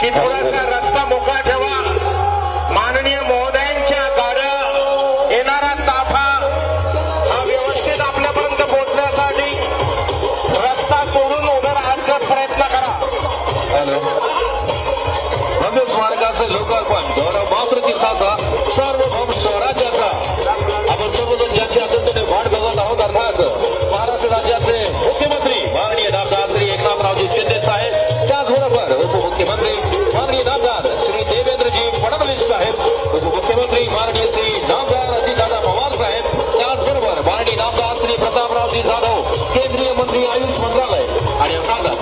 की थोडासा रस्ता मोकळा ठेवा.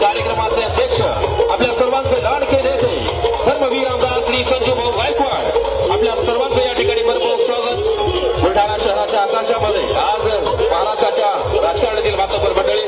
कार्यक्रमाचे अध्यक्ष आपल्या सर्वांचे लाडके नेते धर्मवीर आमदार श्री संजूभाऊ गायकवाड आपल्या सर्वांचं या ठिकाणी भरपूर स्वागत. बुलढाणा शहराच्या आकाशामध्ये आज महाराष्ट्राच्या राजकारणातील वातावरण मंडळी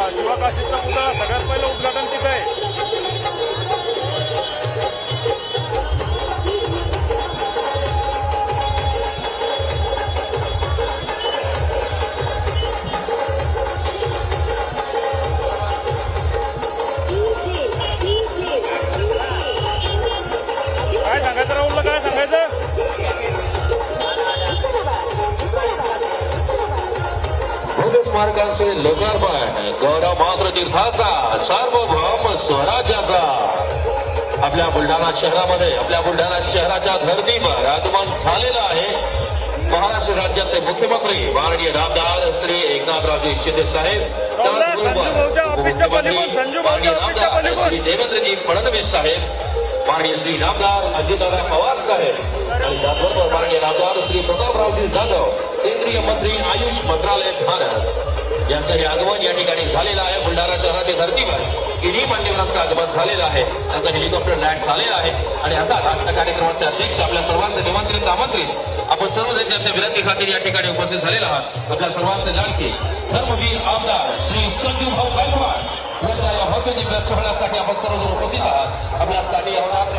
पलीकडून एक युवा काशीचा पुतळा सगळ्यात पहिलं उद्घाटन तिथं आहे. स्मारकांचे लोकार्पण. गौरव मात्र तीर्थाचा सार्वभौम स्वराज्याचा. आपल्या बुलढाणा शहरामध्ये आपल्या बुलढाणा शहराच्या धर्तीवर आगमन झालेलं आहे. महाराष्ट्र राज्याचे मुख्यमंत्री माननीय नामदार श्री एकनाथरावजी शिंदे साहेब उपमुख्यमंत्री माननीय पलीकडून. श्री देवेंद्रजी फडणवीस साहेब माननीय श्री नामदार अजितदादा पवार साहेब आणि त्याचबरोबर माननीय नामदार श्री प्रतापरावजी जाधव. केंद्रीय मंत्री आयुष मंत्रालय भारत. यांचं हे आगमन या ठिकाणी झालेलं आहे. बुलढाणा शहरातील धर्तीवर तिन्ही मान्यवरांचं आगमन झालेलं आहे. त्यांचं हेलिकॉप्टर लँड झालेलं आहे. आणि आता आजच्या कार्यक्रमाचे अध्यक्ष आपल्या सर्वांचे निमंत्रित आमंत्रित आपण सर्व त्यांच्या विनंती खातीर या ठिकाणी उपस्थित झालेला आहात आपल्या सर्वांचे लाडके धर्मवीर आमदार श्री संजू गायकवाड यांच्या या भव्य दिव्य सोहळ्यासाठी आपण सर्वजण उपस्थित आहात. आपल्यासाठी होणार